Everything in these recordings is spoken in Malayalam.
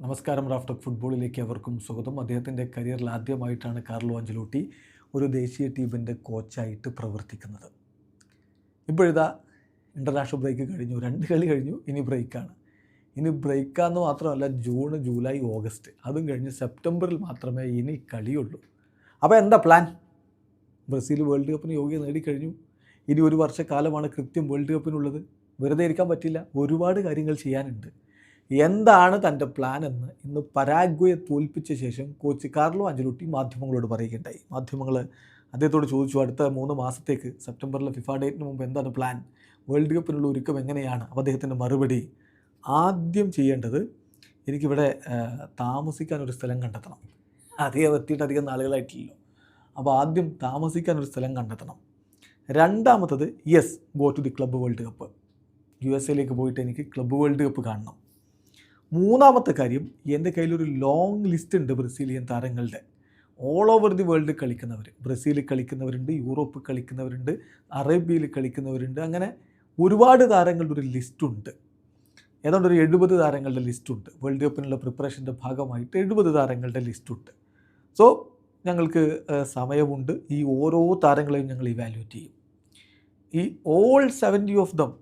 നമസ്കാരം റാഫ്റ്റർ ഫുട്ബോളിലേക്ക് അവർക്കും സ്വാഗതം. അദ്ദേഹത്തിന്റെ കരിയറിൽ ആദ്യമായിട്ടാണ് കാർലോ അഞ്ചലോട്ടി ഒരു ദേശീയ ടീമിന്റെ കോച്ചായിട്ട് പ്രവർത്തിക്കുന്നത്. ഇപ്പോഴിതാ ഇന്റർനാഷണൽ ബ്രേക്ക് കഴിഞ്ഞു. രണ്ട് കളി കഴിഞ്ഞു. ഇനി ബ്രേക്കാണ് ഇനി ബ്രേക്കാന്ന് മാത്രമല്ല ജൂൺ ജൂലൈ ഓഗസ്റ്റ്. അതും കഴിഞ്ഞ് സെപ്റ്റംബറിൽ മാത്രമേ ഇനി കളിയുള്ളൂ. അപ്പോൾ എന്താ പ്ലാൻ ബ്രസീൽ വേൾഡ് കപ്പിന് യോഗ്യത നേടിക്കഴിഞ്ഞു. ഇനി ഒരു വർഷക്കാലമാണ് കൃത്യം വേൾഡ് കപ്പിനുള്ളത്. വെറുതെ ഇരിക്കാൻ പറ്റില്ല. ഒരുപാട് കാര്യങ്ങൾ ചെയ്യാനുണ്ട്. എന്താണ് തന്റെ പ്ലാൻ എന്ന് ഇന്ന് പരാഗ്വയെ തോൽപ്പിച്ച ശേഷം കോച്ച് കാർലോ അഞ്ചലുട്ടി മാധ്യമങ്ങളോട് പറയുകയുണ്ടായി. മാധ്യമങ്ങൾ അദ്ദേഹത്തോട് ചോദിച്ചു അടുത്ത മൂന്ന് മാസത്തേക്ക് സെപ്റ്റംബറിലെ ഫിഫ ഡേറ്റിന് മുമ്പ് എന്താണ് പ്ലാൻ വേൾഡ് കപ്പിനുള്ള ഒരുക്കം എങ്ങനെയാണ്? അപ്പോൾ അദ്ദേഹത്തിന്റെ മറുപടി ആദ്യം ചെയ്യേണ്ടത് എനിക്കിവിടെ താമസിക്കാൻ ഒരു സ്ഥലം കണ്ടെത്തണം. അധികം എത്തിയിട്ട് അധികം നാളുകളായിട്ടില്ലല്ലോ. അപ്പോൾ ആദ്യം താമസിക്കാൻ ഒരു സ്ഥലം കണ്ടെത്തണം. രണ്ടാമത്തത് yes go to the club world cup. U S എയിലേക്ക് പോയിട്ട് എനിക്ക് ക്ലബ്ബ് വേൾഡ് കപ്പ് കാണണം. മൂന്നാമത്തെ കാര്യം എന്റെ കയ്യിലൊരു ലോങ് ലിസ്റ്റ് ഉണ്ട് ബ്രസീലിയൻ താരങ്ങളുടെ. ഓൾ ഓവർ ദി വേൾഡ് കളിക്കുന്നവർ ബ്രസീലിൽ കളിക്കുന്നവരുണ്ട് യൂറോപ്പ് കളിക്കുന്നവരുണ്ട് അറേബ്യയിൽ കളിക്കുന്നവരുണ്ട്. അങ്ങനെ ഒരുപാട് താരങ്ങളുടെ ഒരു ലിസ്റ്റുണ്ട് ഏതാണ്ട് ഒരു എഴുപത് താരങ്ങളുടെ ലിസ്റ്റുണ്ട് വേൾഡ് കപ്പിനുള്ള പ്രിപ്പറേഷന്റെ ഭാഗമായിട്ട് എഴുപത് താരങ്ങളുടെ ലിസ്റ്റുണ്ട് സോ ഞങ്ങൾക്ക് സമയമുണ്ട്. ഈ ഓരോ താരങ്ങളെയും ഞങ്ങൾ ഇവാലുവേറ്റ് ചെയ്യും. ഈ all seventy of them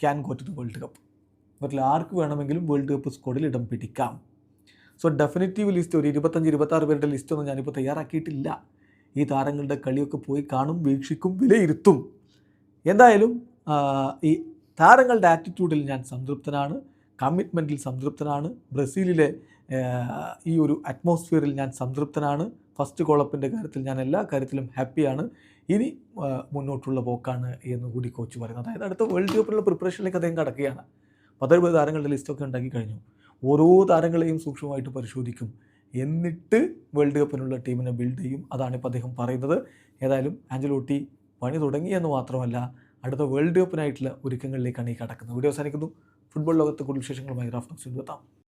can go to the world cup അവരിൽ ആർക്ക് വേണമെങ്കിലും വേൾഡ് കപ്പ് സ്ക്വാഡിൽ ഇടം പിടിക്കാം. സോ ഡെഫിനറ്റീവ് ലിസ്റ്റ് ഒരു ഇരുപത്തഞ്ച് ഇരുപത്താറ് പേരുടെ ലിസ്റ്റൊന്നും ഞാനിപ്പോൾ തയ്യാറാക്കിയിട്ടില്ല. ഈ താരങ്ങളുടെ കളിയൊക്കെ പോയി കാണും വീക്ഷിക്കും വിലയിരുത്തും. എന്തായാലും ഈ താരങ്ങളുടെ ആറ്റിറ്റ്യൂഡിൽ ഞാൻ സംതൃപ്തനാണ്. കമ്മിറ്റ്മെന്റിൽ സംതൃപ്തനാണ്. ബ്രസീലിലെ ഈ ഒരു അറ്റ്മോസ്ഫിയറിൽ ഞാൻ സംതൃപ്തനാണ്. ഫസ്റ്റ് കോളപ്പിന്റെ കാര്യത്തിൽ ഞാൻ എല്ലാ കാര്യത്തിലും ഹാപ്പിയാണ് ഇനി മുന്നോട്ടുള്ള പോക്കാണ് എന്ന് കൂടി കോച്ച് പറയുന്നത്. അതായത് അടുത്ത വേൾഡ് കപ്പിനുള്ള പ്രിപ്പറേഷനിലേക്ക് അദ്ദേഹം കടക്കുകയാണ്. പത്തെഴുപത് താരങ്ങളുടെ ലിസ്റ്റൊക്കെ ഉണ്ടാക്കി കഴിഞ്ഞു. ഓരോ താരങ്ങളെയും സൂക്ഷ്മമായിട്ട് പരിശോധിക്കും. എന്നിട്ട് വേൾഡ് കപ്പിനുള്ള ടീമിനെ ബിൽഡ് ചെയ്യും. അതാണ് അതാണിപ്പോൾ അദ്ദേഹം പറയുന്നത്. ഏതായാലും ആഞ്ചലോട്ടി പണി തുടങ്ങി എന്ന് മാത്രമല്ല അടുത്ത വേൾഡ് കപ്പിനായിട്ടുള്ള ഒരുക്കങ്ങളിലേക്കാണ് ഈ കടക്കുന്നത്. വീഡിയോ അവസാനിക്കുന്നു. ഫുട്ബോൾ ലോകത്ത് കൂടുതൽ വിശേഷങ്ങളുമായി റാഫ്റ്റോക്സ് എത്താം.